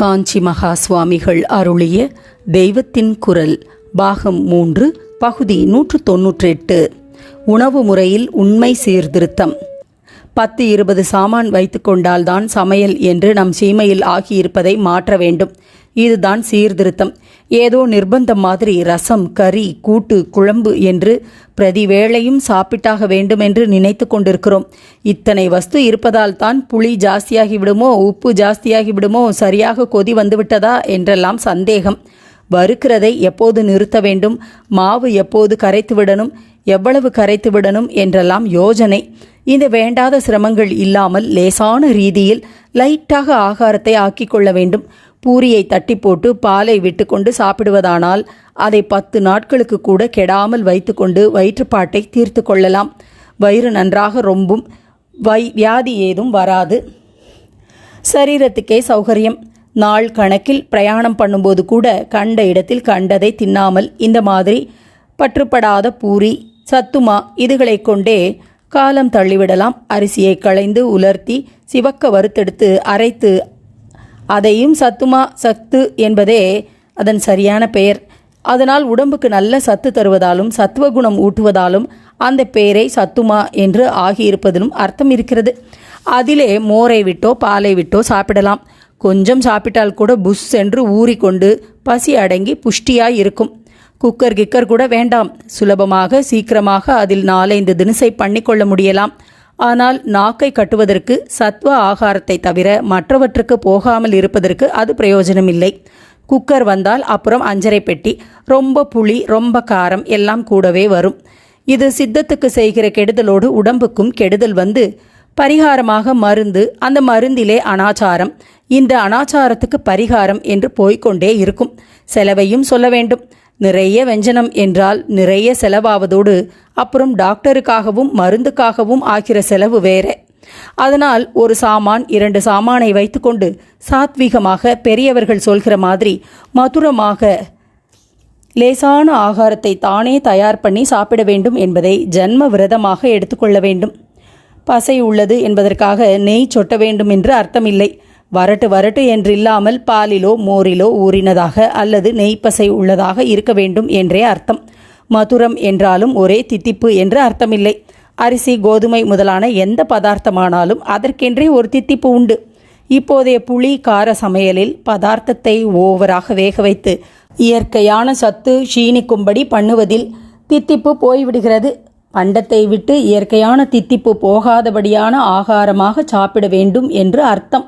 காஞ்சி மகா சுவாமிகள் அருளிய தெய்வத்தின் குரல் பாகம் மூன்று பகுதி நூற்று தொன்னூற்றெட்டு உணவு முறையில் உண்மை சீர்திருத்தம். பத்து இருபது சாமான் வைத்துக்கொண்டால்தான் சமையல் என்று நம் சீமையில் ஆகியிருப்பதை மாற்ற வேண்டும். இதுதான் சீர்திருத்தம். ஏதோ நிர்பந்தம் மாதிரி ரசம் கறி கூட்டு குழம்பு என்று பிரதி வேளையும் சாப்பிட்டாக வேண்டுமென்று நினைத்து கொண்டிருக்கிறோம். இத்தனை வஸ்து இருப்பதால் தான் புளி ஜாஸ்தியாகி விடுமோ உப்பு ஜாஸ்தியாகி விடுமோ சரியாக கொதி வந்துவிட்டதா என்றெல்லாம் சந்தேகம். வறுக்கிறதை எப்போது நிறுத்த வேண்டும்? மாவு எப்போது கரைத்து விடணும்? எவ்வளவு கரைத்து விடணும் என்றெல்லாம் யோஜனை. இந்த வேண்டாத சிரமங்கள் இல்லாமல் லேசான ரீதியில் லைட்டாக ஆகாரத்தை ஆக்கிக் கொள்ள வேண்டும். பூரியை தட்டி போட்டு பாலை விட்டுக்கொண்டு சாப்பிடுவதானால் அதை பத்து நாட்களுக்கு கூட கெடாமல் வைத்துக்கொண்டு வயிற்றுப்பாட்டை தீர்த்து கொள்ளலாம். வயிறு நன்றாக ரொம்பும் வை வியாதி ஏதும் வராது. சரீரத்துக்கே சௌகரியம். நாள் கணக்கில் பிரயாணம் பண்ணும்போது கூட கண்ட இடத்தில் கண்டதை தின்னாமல் இந்த மாதிரி பற்றுப்படாத பூரி சத்துமா இதுகளை கொண்டே காலம் தள்ளிவிடலாம். அரிசியை களைந்து உலர்த்தி சிவக்க வறுத்தெடுத்து அரைத்து அதையும் சத்துமா சத்து என்பதே அதன் சரியான பெயர். அதனால் உடம்புக்கு நல்ல சத்து தருவதாலும் சத்துவகுணம் ஊட்டுவதாலும் அந்த பெயரை சத்துமா என்று ஆகியிருப்பதிலும் அர்த்தம் இருக்கிறது. அதிலே மோரை விட்டோ பாலை விட்டோ சாப்பிடலாம். கொஞ்சம் சாப்பிட்டால் கூட புஷ் என்று ஊறிக்கொண்டு பசி அடங்கி புஷ்டியாய் இருக்கும். குக்கர் கிக்கர் கூட வேண்டாம். சுலபமாக சீக்கிரமாக அதில் நாலைந்து தினசை பண்ணிக்கொள்ள முடியலாம். ஆனால் நாக்கை கட்டுவதற்கு சத்வ ஆகாரத்தை தவிர மற்றவற்றுக்கு போகாமல் இருப்பதற்கு அது பிரயோஜனம் இல்லை குக்கர் வந்தால் அப்புறம் அஞ்சரை பெட்டி ரொம்ப புளி ரொம்ப காரம் எல்லாம் கூடவே வரும். இது சித்தத்துக்கு செய்கிற கெடுதலோடு உடம்புக்கும் கெடுதல் வந்து பரிகாரமாக மருந்து அந்த மருந்திலே அனாச்சாரம். இந்த அனாச்சாரத்துக்கு பரிகாரம் என்று போய்க்கொண்டே இருக்கும். செலவையும் சொல்ல வேண்டும். நிறைய வெஞ்சனம் என்றால் நிறைய செலவாவதோடு அப்புறம் டாக்டருக்காகவும் மருந்துக்காகவும் ஆகிற செலவு வேற. அதனால் ஒரு சாமான் இரண்டு சாமானை வைத்துக்கொண்டு சாத்வீகமாக பெரியவர்கள் சொல்கிற மாதிரி மதுரமாக லேசான ஆகாரத்தை தானே தயார் பண்ணி சாப்பிட வேண்டும் என்பதை ஜன்ம விரதமாக எடுத்துக்கொள்ள வேண்டும். பசை உள்ளது என்பதற்காக நெய் சொட்ட வேண்டும் என்று அர்த்தமில்லை. வரட்டு வரட்டு என்றில்லாமல் பாலிலோ மோரிலோ ஊறினதாக அல்லது நெய்ப்பசை உள்ளதாக இருக்க வேண்டும் என்றே அர்த்தம். மதுரம் என்றாலும் ஒரே தித்திப்பு என்று அர்த்தமில்லை. அரிசி கோதுமை முதலான எந்த பதார்த்தமானாலும் அதற்கென்றே ஒரு தித்திப்பு உண்டு. இப்போதைய புளி கார சமையலில் பதார்த்தத்தை ஓவராக வேக வைத்து இயற்கையான சத்து க்ஷீணிக்கும்படி பண்ணுவதில் தித்திப்பு போய்விடுகிறது. பண்டத்தை விட்டு இயற்கையான தித்திப்பு போகாதபடியான ஆகாரமாக சாப்பிட வேண்டும் என்று அர்த்தம்.